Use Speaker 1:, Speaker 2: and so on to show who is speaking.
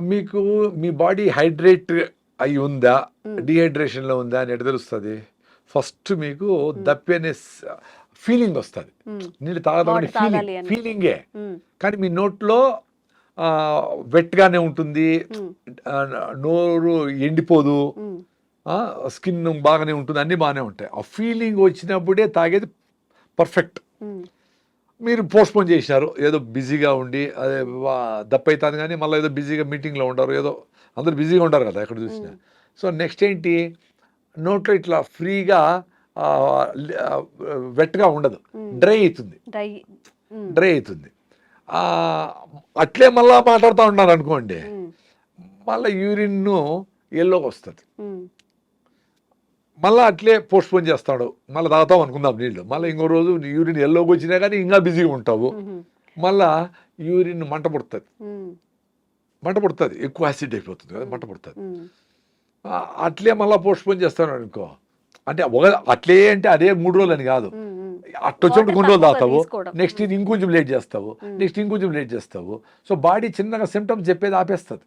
Speaker 1: మీకు మీ body hydrate అయి ఉందా? డిహైడ్రేషన్లో ఉందా అని ఎట్లా తెలుస్తుంది. ఫస్ట్ మీకు దప్పి అనే ఫీలింగ్ వస్తుంది. నీళ్ళు తాగదామని ఫీలింగ్. ఫీలింగే. కానీ మీ నోట్లో వెట్గానే ఉంటుంది. నోరు ఎండిపోదు. స్కిన్ బాగానే ఉంటుంది. అన్నీ బాగానే ఉంటాయి. ఆ ఫీలింగ్ వచ్చినప్పుడే తాగేది పర్ఫెక్ట్. మీరు పోస్ట్పోన్ చేసినారు. ఏదో బిజీగా ఉండి అదే వా- దప్ప అవుతుంది కానీ మళ్ళీ ఏదో బిజీగా మీటింగ్లో ఉండరు. ఏదో అందరు బిజీగా ఉండరు కదా ఎక్కడ చూసినా. సో నెక్స్ట్ ఏంటి? నోట్లో ఇట్లా ఫ్రీగా వెట్గా ఉండదు. డ్రై అవుతుంది.
Speaker 2: డ్రై
Speaker 1: అవుతుంది. అట్లే మళ్ళా మాట్లాడుతూ ఉన్నారు అనుకోండి. మళ్ళీ యూరిన్ ఎల్లోకి వస్తుంది. మళ్ళీ అట్లే పోస్ట్పోన్ చేస్తాడు. మళ్ళీ తాగుతాం అనుకుందాం నీళ్ళు. మళ్ళీ ఇంకో రోజు యూరిన్ ఎల్లోకి వచ్చినా కానీ ఇంకా బిజీగా ఉంటావు. మళ్ళా యూరిన్ మంట పుడుతుంది. మంట పుడుతుంది. ఎక్కువ యాసిడ్ అయిపోతుంది కదా మంట పుడుతుంది. అట్లే మళ్ళీ పోస్ట్పోన్ చేస్తాను అనుకో. అంటే ఒక అట్లే అంటే అదే మూడు రోజులు అని కాదు. అట్టొచ్చినప్పుడు కొన్ని రోజులు తాగుతావు. నెక్స్ట్ ఇది ఇంకొంచెం లేట్ చేస్తావు. నెక్స్ట్ ఇంకొంచెం లేట్ చేస్తావు. సో బాడీ చిన్నగా సిమ్టమ్స్ చెప్పేది ఆపేస్తుంది.